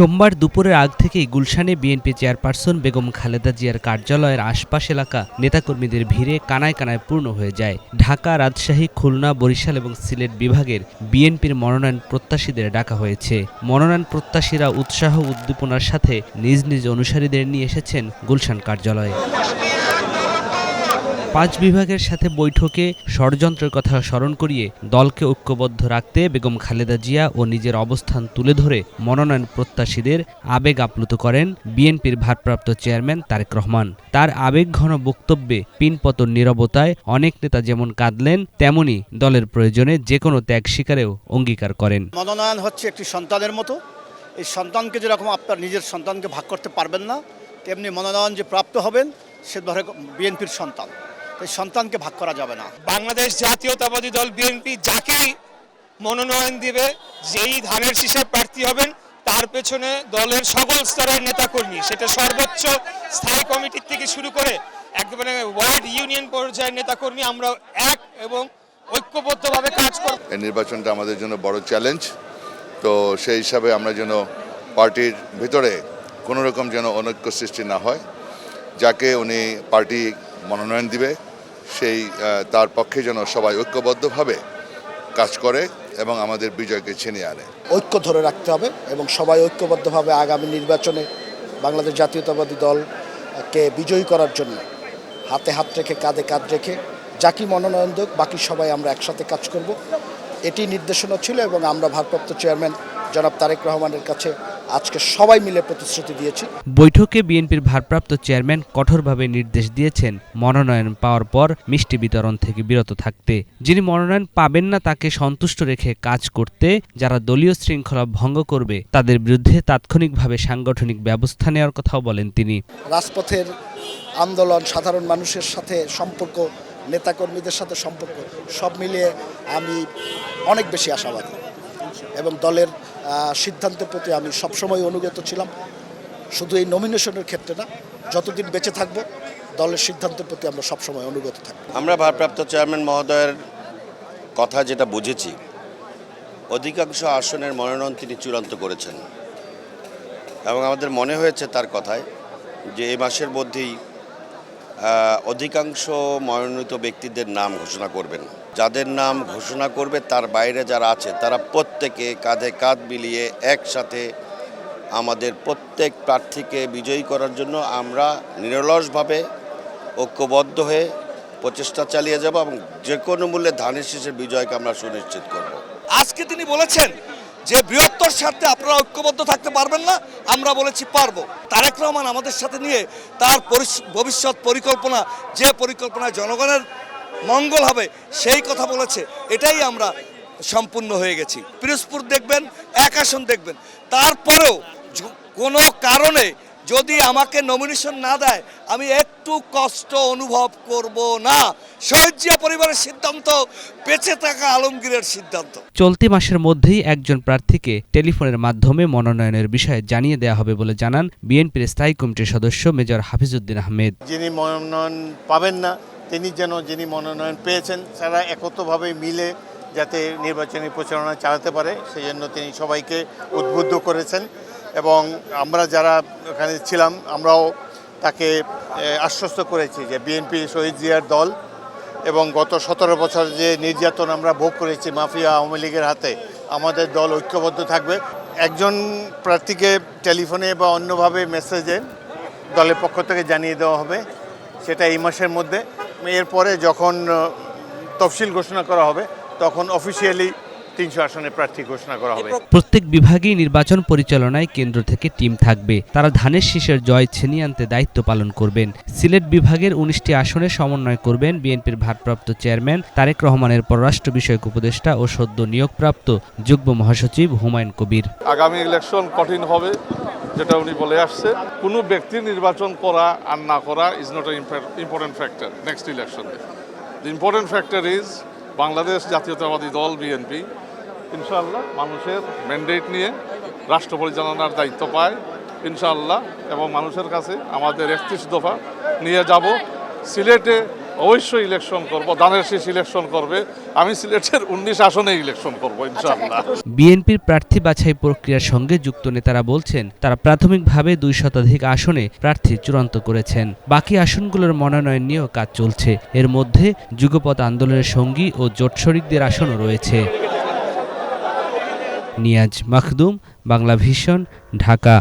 সোমবার দুপুরের আগ থেকেই গুলশানে বিএনপি চেয়ারপারসন বেগম খালেদা জিয়ার কার্যালয়ের আশপাশ এলাকা নেতাকর্মীদের ভিড়ে কানায় কানায় পূর্ণ হয়ে যায়। ঢাকা, রাজশাহী, খুলনা, বরিশাল এবং সিলেট বিভাগের বিএনপির মনোনয়ন প্রত্যাশীদের ডাকা হয়েছে। মনোনয়ন প্রত্যাশীরা উৎসাহ উদ্দীপনার সাথে নিজ নিজ অনুসারীদের নিয়ে এসেছেন গুলশান কার্যালয়ে। পাঁচ বিভাগের সাথে বৈঠকে ষড়যন্ত্রের কথা স্মরণ করিয়ে দলকে ঐক্যবদ্ধ রাখতে বেগম খালেদা জিয়া ও নিজের অবস্থান তুলে ধরে মনোনয়ন প্রত্যাশীদের আবেগ আপ্লুত করেন বিএনপির ভারপ্রাপ্ত চেয়ারম্যান তারেক রহমান। তার আবেগঘন বক্তব্যে পিনপতন নীরবতায় অনেক নেতা যেমন কাঁদলেন, তেমনি দলের প্রয়োজনে যে কোনো ত্যাগ স্বীকারেও অঙ্গীকার করেন। মনোনয়ন হচ্ছে একটি সন্তানের মতো। এই সন্তানকে যেরকম আপনার নিজের সন্তানকে ভাগ করতে পারবেন না, তেমনি মনোনয়ন যে প্রাপ্ত হবেন, সে ধরে বিএনপির সন্তান। সন্তানকে ভাগ করা যাবে না। বাংলাদেশ জাতীয়তাবাদী দল বিএনপি যাকেই মনোনয়ন দিবে যেই ধানের শীষে প্রার্থী হবেন তার পেছনে দলের সকল স্তরের নেতাকর্মী। সেটা সর্বোচ্চ স্থায়ী কমিটির থেকে শুরু করে একেবারে ওয়ার্ড ইউনিয়ন পর্যায়ের নেতাকর্মী আমরা এক এবং ঐক্যবদ্ধভাবে কাজ করব। এই নির্বাচনটা আমাদের জন্য বড় চ্যালেঞ্জ তো সেই হিসাবে আমরা যেন পার্টির ভিতরে কোনো রকম যেন অনৈক্য সৃষ্টি না হয় যাকে উনি পার্টি মনোনয়ন দিবে সেই তার পক্ষে যেন সবাই ঐক্যবদ্ধভাবে কাজ করে এবং আমাদের বিজয়কে ছিনিয়ে আনে। ঐক্য ধরে রাখতে হবে এবং সবাই ঐক্যবদ্ধভাবে আগামী নির্বাচনে বাংলাদেশ জাতীয়তাবাদী দলকে বিজয়ী করার জন্য হাতে হাত রেখে, কাঁধে কাঁধ রেখে যাকে মনোনয়ন দেখ বাকি সবাই আমরা একসাথে কাজ করব। এটি নির্দেশনা ছিল এবং আমরা ভারপ্রাপ্ত চেয়ারম্যান জনাব তারেক রহমানের কাছে আজকে সবাই মিলে প্রতিশ্রুতি দিয়েছি। বৈঠকে বিএনপির ভারপ্রাপ্ত চেয়ারম্যান কঠোরভাবে নির্দেশ দিয়েছেন মনোনয়ন পাওয়ার পর মিষ্টি বিতরণ থেকে বিরত থাকতে। যিনি মনোনয়ন পাবেন না তাকে সন্তুষ্ট রেখে কাজ করতে যারা দলীয় শৃঙ্খলা ভঙ্গ করবে তাদের বিরুদ্ধে তাৎক্ষণিকভাবে সাংগঠনিক ব্যবস্থা নেওয়ার কথাও বলেন তিনি। রাজপথের আন্দোলন সাধারণ মানুষের সাথে সম্পর্ক নেতাকর্মীদের সাথে সম্পর্ক সব মিলিয়ে আমি অনেক বেশি আশাবাদী। এবং দলের সিদ্ধান্তের প্রতি আমি সবসময় অনুগত ছিলাম। শুধু এই নমিনেশনের ক্ষেত্রে না, যতদিন বেঁচে থাকব, দলের সিদ্ধান্তের প্রতি আমরা সবসময় অনুগত থাকব। আমরা ভারপ্রাপ্ত চেয়ারম্যান মহোদয়ের কথা যেটা বুঝেছি, অধিকাংশ আসনের মনোনয়ন তিনি চূড়ান্ত করেছেন। এবং আমাদের মনে হয়েছে তার কথায় যে এই মাসের মধ্যেই অধিকাংশ মনোনীত ব্যক্তিদের নাম ঘোষণা করবেন। যাদের নাম ঘোষণা করবে, তার বাইরে যারা আছে, তারা প্রত্যেকে কাঁধে কাঁধ মিলিয়ে একসাথে আমাদের প্রত্যেক প্রার্থীকে বিজয়ী করার জন্য আমরা নিরলসভাবে ঐক্যবদ্ধ হয়ে প্রচেষ্টা চালিয়ে যাব এবং যে কোনো মূল্যে ধানের শীষের বিজয়কে আমরা সুনিশ্চিত করব। আজকে তিনি বলেছেন যে বৃহত্তর স্বার্থে আপনারা ঐক্যবদ্ধ থাকতে পারবেন না, আমরা বলেছি পারব। তারেক রহমান আমাদের সাথে নিয়ে তার ভবিষ্যৎ পরিকল্পনা, যে পরিকল্পনায় জনগণের মঙ্গল হবে সেই কথা বলেছে। এটাই আমরা সম্পূর্ণ হয়ে গেছি। পিরোজপুর দেখবেন এক আসন দেখবেন। তারপরেও কোনো কারণে যদি আমাকে নমিনেশন না দেয় আমি একটু কষ্ট অনুভব করব না। শহীদ জিয়া পরিবারের সিদ্ধান্ত বেঁচে থাকা আলমগীরের সিদ্ধান্ত। চলতি মাসের মধ্যেই একজন প্রার্থীকে টেলিফোনের মাধ্যমে মনোনয়নের বিষয়ে জানিয়ে দেওয়া হবে বলে জানান বিএনপির স্থায়ী কমিটির সদস্য মেজর হাফিজউদ্দিন আহমেদ। যিনি মনোনয়ন পাবেন না তিনি যেন যিনি মনোনয়ন পেয়েছেন, তারা একত্রভাবে মিলে যাতে নির্বাচনী প্রচারণা চালাতে পারে সেই জন্য তিনি সবাইকে উদ্বুদ্ধ করেছেন। এবং আমরা যারা ওখানে ছিলাম, আমরাও তাকে আশ্বস্ত করেছি যে বিএনপি শহীদ জিয়ার দল এবং গত সতেরো বছর যে নির্যাতন আমরা ভোগ করেছি মাফিয়া আওয়ামী লীগের হাতে, আমাদের দল ঐক্যবদ্ধ থাকবে। একজন প্রার্থীকে টেলিফোনে বা অন্যভাবে মেসেজে দলের পক্ষ থেকে জানিয়ে দেওয়া হবে, সেটা এই মাসের মধ্যে। এরপরে যখন তফসিল ঘোষণা করা হবে তখন অফিসিয়ালি তিনশো আসনের প্রার্থী ঘোষণা করা হবে। প্রত্যেক বিভাগেই নির্বাচন পরিচালনায় কেন্দ্র থেকে টিম থাকবে। তারা ধানের শীষের জয় ছিনিয়ে আনতে দায়িত্ব পালন করবেন। সিলেট বিভাগের উনিশটি আসনে সমন্বয় করবেন বিএনপির ভারপ্রাপ্ত চেয়ারম্যান তারেক রহমানের পররাষ্ট্র বিষয়ক উপদেষ্টা ও সদ্য নিয়োগপ্রাপ্ত যুগ্ম মহাসচিব হুমায়ুন কবির। আগামী ইলেকশন কঠিন হবে যেটা উনি বলে আসছে। কোনো ব্যক্তি নির্বাচন করা আর না করা is not a important factor next ইলেকশনে the important factor is Bangladesh জাতীয়তাবাদী দল বিএনপি ইনশাআল্লাহ মানুষের ম্যান্ডেট নিয়ে রাষ্ট্র পরিচালনার দায়িত্ব পায় ইনশাআল্লাহ এবং মানুষের কাছে আমাদের একত্রিশ দফা নিয়ে যাব। সিলেটে অবশ্যই ইলেকশন করব ধানের শেষ ইলেকশন করবে। আমি সিলেটের উনিশ আসনে ইলেকশন করব ইনশাআল্লাহ। বিএনপির প্রার্থী বাছাই প্রক্রিয়ার সঙ্গে যুক্ত নেতারা বলছেন তারা প্রাথমিকভাবে দুই শতাধিক আসনে প্রার্থী চূড়ান্ত করেছেন। বাকি আসনগুলোর মনোনয়ন নিয়েও কাজ চলছে। এর মধ্যে যুগপৎ আন্দোলনের সঙ্গী ও জোট শরিকদের আসনও রয়েছে। নিয়াজ মাখদুম বাংলা ভিশন ঢাকা।